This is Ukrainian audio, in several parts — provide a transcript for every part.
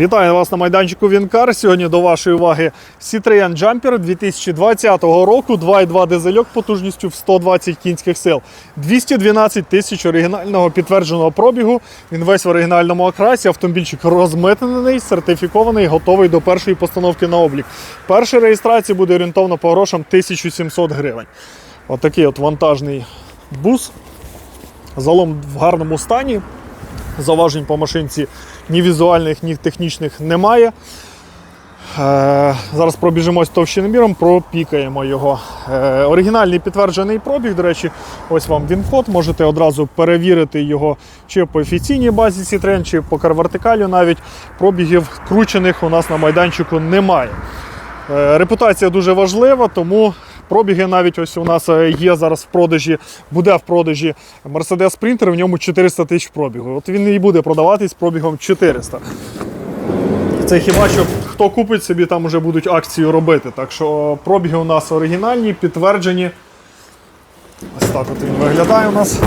Вітаю вас на майданчику Вінкар. Сьогодні до вашої уваги Citroen Jumper 2020 року, 2,2 дизельок потужністю в 120 кінських сил, 212 тисяч оригінального підтвердженого пробігу. Він весь в оригінальному окрасі. Автомобільчик розмитнений, сертифікований, готовий до першої постановки на облік. Перша реєстрація буде орієнтовно по грошам 1700 гривень. Отакий от вантажний бус. Залом в гарному стані. Зауважень по машинці ні візуальних, ні технічних немає. Е, зараз пробіжимось товщиноміром, пропікаємо його. Е, оригінальний підтверджений пробіг, до речі, ось вам він-код. Можете одразу перевірити його чи по офіційній базі Citroen, чи по карвертикалю навіть. Пробігів кручених у нас на майданчику немає. Е, Репутація дуже важлива, тому пробіги навіть ось у нас е, є зараз в продажі, буде в продажі Mercedes Sprinter, в ньому 400 тисяч пробігу. От він і буде продаватись пробігом 400. Це хіба що хто купить собі, там вже будуть акцію робити. Так що пробіги у нас оригінальні, підтверджені. Ось так от він виглядає у нас.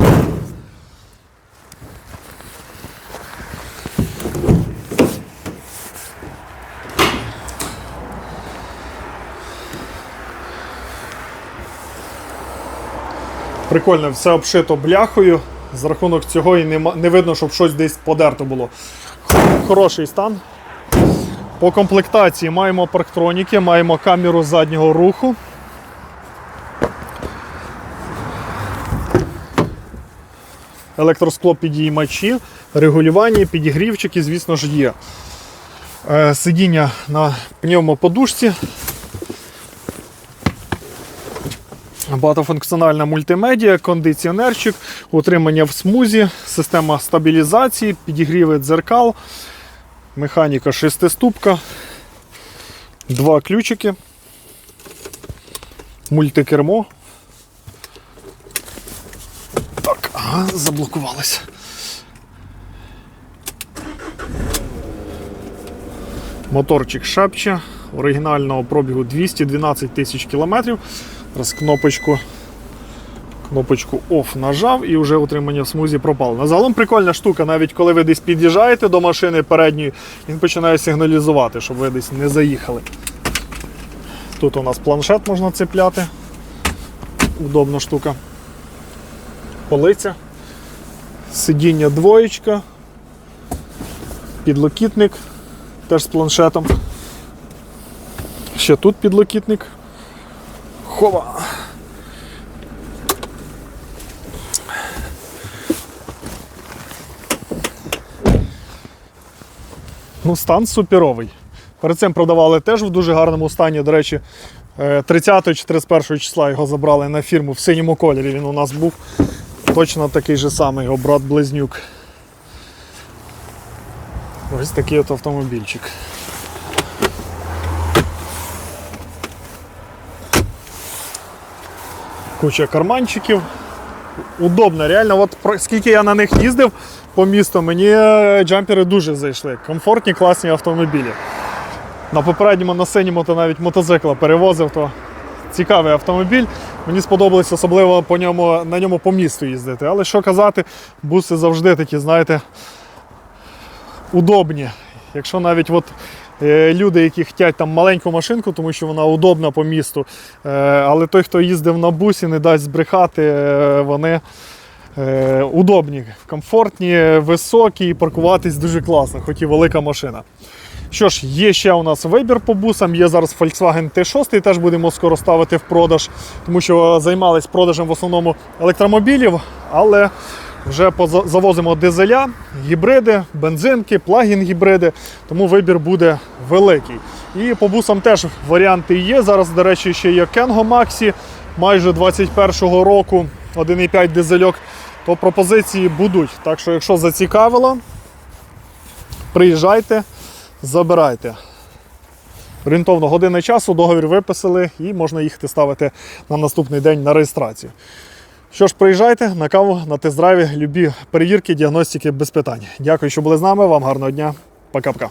Прикольно, все обшито бляхою. За рахунок цього і нема, не видно, щоб щось десь подерто було. Хороший стан. По комплектації маємо парктроніки, маємо камеру заднього руху. Електроскло підіймачі, регулювання, підігрівчики, звісно ж, є. Е, Сидіння на пневмоподушці. Багатофункціональна мультимедіа, кондиціонерчик, утримання в смузі, система стабілізації, підігріви дзеркал, механіка шестиступка, два ключики, мультикермо. Так, ага, заблокувалося. Моторчик шапча, оригінального пробігу 212 тисяч кілометрів. Зараз кнопочку, кнопочку OFF нажав і вже утримання в смузі пропало. На загалом прикольна штука, навіть коли ви десь під'їжджаєте до машини передньої, він починає сигналізувати, щоб ви десь не заїхали. Тут у нас планшет можна цепляти. Удобна штука. Полиця. Сидіння двоєчка. Підлокітник теж з планшетом. Ще тут підлокітник. Хова. Ну, стан суперовий. Перед цим продавали теж в дуже гарному стані. До речі, е, 30 чи 31 числа його забрали на фірму в синьому кольорі. Він у нас був точно такий же самий, його брат-близнюк. Ось такий от автомобільчик. Куча карманчиків. Удобно, реально, от скільки я на них їздив по місту, мені е, джампери дуже зайшли. Комфортні, класні автомобілі. На попередньому на синьому то навіть мотоцикла перевозив, то цікавий автомобіль. Мені сподобалось особливо по ньому, на ньому по місту їздити. Але що казати, буси завжди такі, знаєте, удобні. Якщо навіть от, люди, які хочуть там маленьку машинку, тому що вона удобна по місту, е, але той, хто їздив на бусі, не дасть збрехати, е, вони е, удобні, комфортні, високі і паркуватись дуже класно, хоч і велика машина. Що ж, є ще у нас вибір по бусам. Є зараз Volkswagen T6, теж будемо скоро ставити в продаж, тому що займались продажем в основному електромобілів, але вже завозимо дизеля, гібриди, бензинки, плагін-гібриди, тому вибір буде великий. І по бусам теж варіанти є. Зараз, до речі, ще є Kengo Maxi майже 21-го року, 1,5 дизельок, то пропозиції будуть. Так що, якщо зацікавило, приїжджайте, забирайте. Орієнтовно години часу, договір виписали і можна їхати ставити на наступний день на реєстрацію. Що ж, приїжджайте на каву, на тест-драйві, любі перевірки, діагностики без питань. Дякую, що були з нами. Вам гарного дня. Пока-пока.